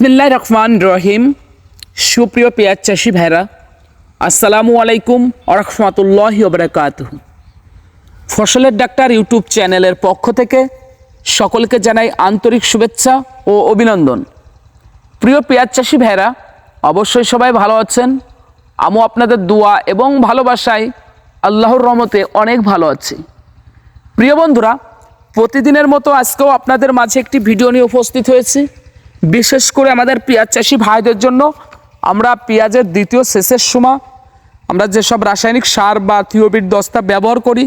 বিসমিল্লাহ রহমান রহিম। সুপ্রিয় পেঁয়াজ চাষি ভাইরা, আসসালামু আলাইকুম আরহামতুল্লাহ ওবরাকাত ফসলের ডাক্তার ইউটিউব চ্যানেলের পক্ষ থেকে সকলকে জানাই আন্তরিক শুভেচ্ছা ও অভিনন্দন। প্রিয় পেঁয়াজ চাষি ভাইরা, অবশ্যই সবাই ভালো আছেন। আমিও আপনাদের দোয়া এবং ভালোবাসায় আল্লাহর রহমতে অনেক ভালো আছি। প্রিয় বন্ধুরা, প্রতিদিনের মতো আজকেও আপনাদের মাঝে একটি ভিডিও নিয়ে উপস্থিত হয়েছি। বিশেষ করে আমাদের পেঁয়াজ চাষি ভাইদের জন্য আমরা পেঁয়াজের দ্বিতীয় শেষের সময় আমরা যেসব রাসায়নিক সার বা থিওবিট দস্তা ব্যবহার করি,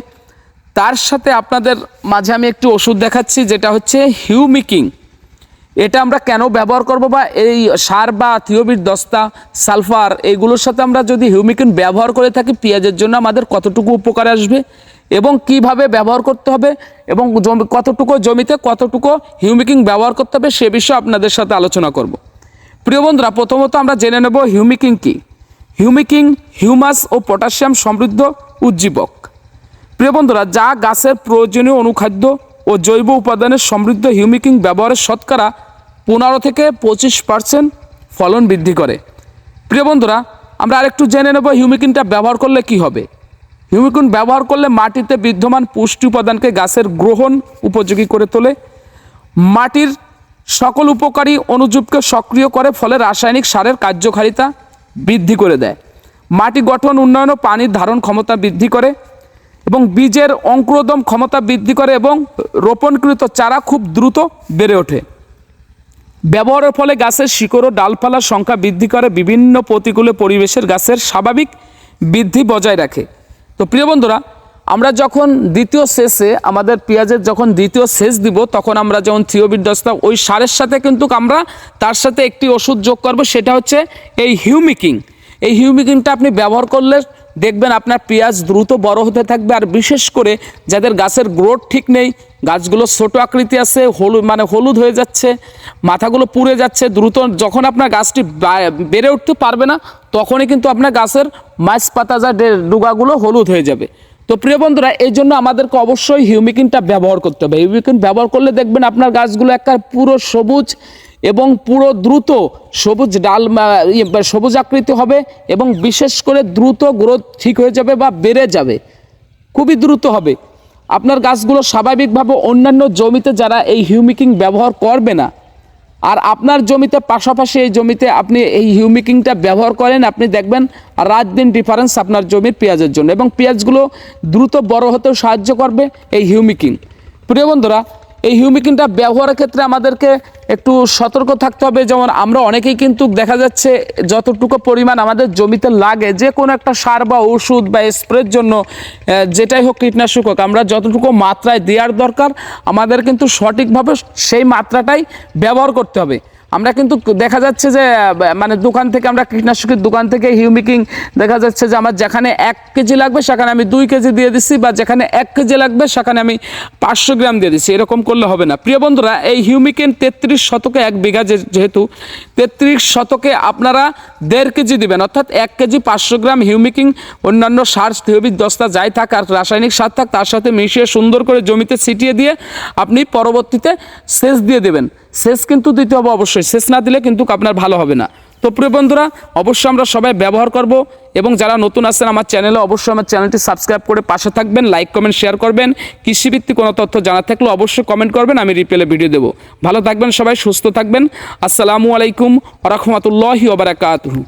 তার সাথে আপনাদের মাঝে আমি একটি ওষুধ দেখাচ্ছি, যেটা হচ্ছে হিউমিকিং। এটা আমরা কেন ব্যবহার করব বা এই সার বা থিওবিট দস্তা, সালফার এইগুলোর সাথে আমরা যদি হিউমিকিন ব্যবহার করে থাকি, পেঁয়াজের জন্য আমাদের কতটুকু উপকার আসবে? এবং কীভাবে ব্যবহার করতে হবে এবং জমি কতটুকু জমিতে কতটুকু হিউমিকিং ব্যবহার করতে হবে সে বিষয়ে আপনাদের সাথে আলোচনা করব। প্রিয় বন্ধুরা, প্রথমত আমরা জেনে নেব হিউমিকিং কি। হিউমিকিং হিউমাস ও পটাশিয়াম সমৃদ্ধ উজ্জীবক। প্রিয় বন্ধুরা, যা গাছের প্রয়োজনীয় অনুখাদ্য ও জৈব উপাদানের সমৃদ্ধ হিউমিকিং ব্যবহারের শতকরা পনেরো থেকে পঁচিশ পার্সেন্ট ফলন বৃদ্ধি করে। প্রিয় বন্ধুরা, আমরা আরেকটু জেনে নেব হিউমিকিনটা ব্যবহার করলে কি হবে। হিউমিকিন ব্যবহার করলে মাটিতে বিদ্যমান পুষ্টি উপাদানকে গাছের গ্রহণ উপযোগী করে তোলে। মাটির সকল উপকারী অনুজীবকে সক্রিয় করে, ফলে রাসায়নিক সারের কার্যকারিতা বৃদ্ধি করে দেয়। মাটি গঠন, উন্নয়ন ও পানির ধারণ ক্ষমতা বৃদ্ধি করে এবং বীজের অঙ্কুরোদম ক্ষমতা বৃদ্ধি করে এবং রোপণকৃত চারা খুব দ্রুত বেড়ে ওঠে। ব্যবহারের ফলে গাছের শিকড় ও ডালপালার সংখ্যা বৃদ্ধি করে, বিভিন্ন প্রতিকূলে পরিবেশের গাছের স্বাভাবিক বৃদ্ধি বজায় রাখে। তো প্রিয় বন্ধুরা, আমরা যখন দ্বিতীয় শেষে আমাদের পেঁয়াজের যখন দ্বিতীয় শেষ দিব, তখন আমরা যেমন থিওবিট দস্তা ওই সারের সাথে কিন্তু আমরা তার সাথে একটি ওষুধ যোগ করব, সেটা হচ্ছে এই হিউমিকিং। এই হিউমিকিংটা আপনি ব্যবহার করলে দেখবেন আপনার পেঁয়াজ দ্রুত বড় হতে থাকবে আর বিশেষ করে যাদের গাছের গ্রোথ ঠিক নেই, গাছগুলো ছোট আকৃতি আছে হলুদ মানে হলুদ হয়ে যাচ্ছে, মাথাগুলো পুড়ে যাচ্ছে, দ্রুত যখন আপনার গাছটি বেড়ে উঠতে পারবে না, তখনই কিন্তু আপনার গাছের মাছ পাতা যা ডুগাগুলো হলুদ হয়ে যাবে। তো প্রিয় বন্ধুরা, এই জন্য আমাদেরকে অবশ্যই হিউমিকিনটা ব্যবহার করতে হবে। হিউমিকিন ব্যবহার করলে দেখবেন আপনার গাছগুলো একটা পুরো সবুজ এবং পুরো দ্রুত সবুজ ডাল ইয়ে, সবুজ আকৃতি হবে এবং বিশেষ করে দ্রুত গ্রোথ ঠিক হয়ে যাবে বা বেড়ে যাবে। খুবই দ্রুত হবে। আপনার গাছগুলো স্বাভাবিকভাবে অন্যান্য জমিতে যারা এই হিউমিকিং ব্যবহার করবে না আর আপনার জমিতে পাশাপাশি এই জমিতে আপনি এই হিউমিকিংটা ব্যবহার করেন আপনি দেখবেন রাত দিন ডিফারেন্স আপনার জমির পেঁয়াজের জন্য এবং পেঁয়াজগুলো দ্রুত বড় হতেও সাহায্য করবে এই হিউমিকিং। প্রিয় বন্ধুরা এই হিউমিকিনটা ব্যবহারের ক্ষেত্রে আমাদেরকে একটু সতর্ক থাকতে হবে। যেমন আমরা অনেকেই কিন্তু দেখা যাচ্ছে যতটুকু পরিমাণ আমাদের জমিতে লাগে, যে কোনো একটা সার বা ওষুধ বা স্প্রের জন্য যেটাই হোক কীটনাশক হোক, আমরা যতটুকু মাত্রায় দেওয়ার দরকার, আমাদের কিন্তু সঠিকভাবে সেই মাত্রাটাই ব্যবহার করতে হবে। আমরা কিন্তু দেখা যাচ্ছে যে মানে দোকান থেকে আমরা কীটনাশকের দোকান থেকে হিউমিকিং দেখা যাচ্ছে যে আমার যেখানে এক কেজি লাগবে, সেখানে আমি দুই কেজি দিয়ে দিচ্ছি বা যেখানে এক কেজি লাগবে, সেখানে আমি পাঁচশো গ্রাম দিয়ে দিচ্ছি এরকম করলে হবে না। প্রিয় বন্ধুরা, এই হিউমিকিন তেত্রিশ শতকে এক বিঘা যেহেতু, তেত্রিশ শতকে আপনারা দেড় কেজি দিবেন, অর্থাৎ এক কেজি পাঁচশো গ্রাম হিউমিকিং, অন্যান্য সার থিওবির দস্তা যাই থাক আর রাসায়নিক সার থাক, তার সাথে মিশিয়ে সুন্দর করে জমিতে ছিটিয়ে দিয়ে আপনি পরবর্তীতে সেচ দিয়ে দেবেন। সেচ কিন্তু দিতে হবে অবশ্যই। সেচ না দিলে কিন্তু আপনার ভালো হবে না। তো প্রিয় বন্ধুরা, অবশ্যই আমরা সবাই ব্যবহার করব এবং যারা নতুন আছেন আমার চ্যানেলে অবশ্যই আমার চ্যানেলটি সাবস্ক্রাইব করে পাশে থাকবেন লাইক কমেন্ট শেয়ার করবেন। কৃষিভিত্তিক কোনো তথ্য জানা থাকলে অবশ্যই কমেন্ট করবেন, আমি রিপ্লে ভিডিও দেবো। ভালো থাকবেন সবাই, সুস্থ থাকবেন। আসসালামু আলাইকুম রহমতুল্লাহি ওবরাকাতহু